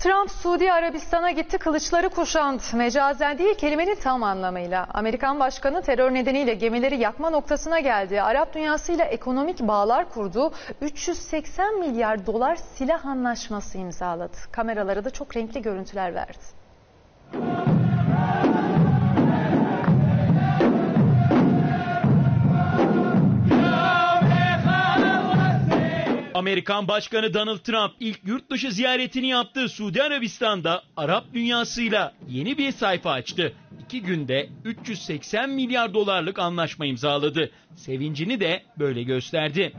Trump Suudi Arabistan'a gitti kılıçları kuşandı. Mecazen değil kelimenin tam anlamıyla. Amerikan başkanı terör nedeniyle gemileri yakma noktasına geldi. Arap dünyasıyla ekonomik bağlar kurdu. 380 milyar dolar silah anlaşması imzaladı. Kameralara da çok renkli görüntüler verdi. Amerikan Başkanı Donald Trump ilk yurt dışı ziyaretini yaptığı Suudi Arabistan'da Arap dünyasıyla yeni bir sayfa açtı. İki günde 380 milyar dolarlık anlaşma imzaladı. Sevincini de böyle gösterdi.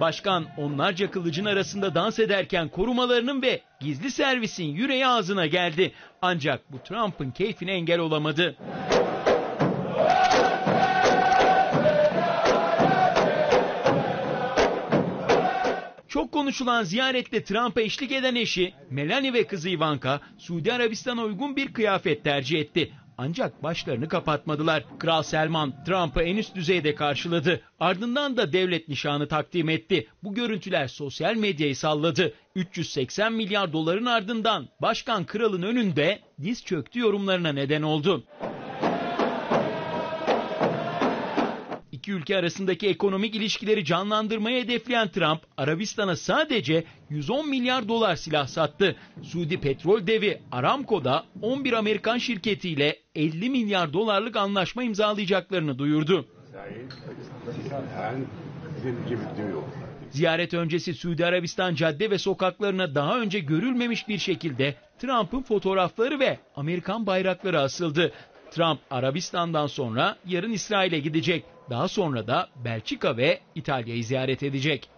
Başkan onlarca kılıcın arasında dans ederken korumalarının ve gizli servisin yüreği ağzına geldi. Ancak bu Trump'ın keyfine engel olamadı. Çok konuşulan ziyarette Trump'a eşlik eden eşi Melania ve kızı Ivanka Suudi Arabistan'a uygun bir kıyafet tercih etti. Ancak başlarını kapatmadılar. Kral Selman Trump'ı en üst düzeyde karşıladı. Ardından da devlet nişanı takdim etti. Bu görüntüler sosyal medyayı salladı. 380 milyar doların ardından başkan kralın önünde diz çöktü yorumlarına neden oldu. İki ülke arasındaki ekonomik ilişkileri canlandırmayı hedefleyen Trump, Arabistan'a sadece 110 milyar dolar silah sattı. Suudi petrol devi Aramco'da 11 Amerikan şirketiyle 50 milyar dolarlık anlaşma imzalayacaklarını duyurdu. Ziyaret öncesi Suudi Arabistan cadde ve sokaklarına daha önce görülmemiş bir şekilde Trump'ın fotoğrafları ve Amerikan bayrakları asıldı. Trump Arabistan'dan sonra yarın İsrail'e gidecek. Daha sonra da Belçika ve İtalya'yı ziyaret edecek.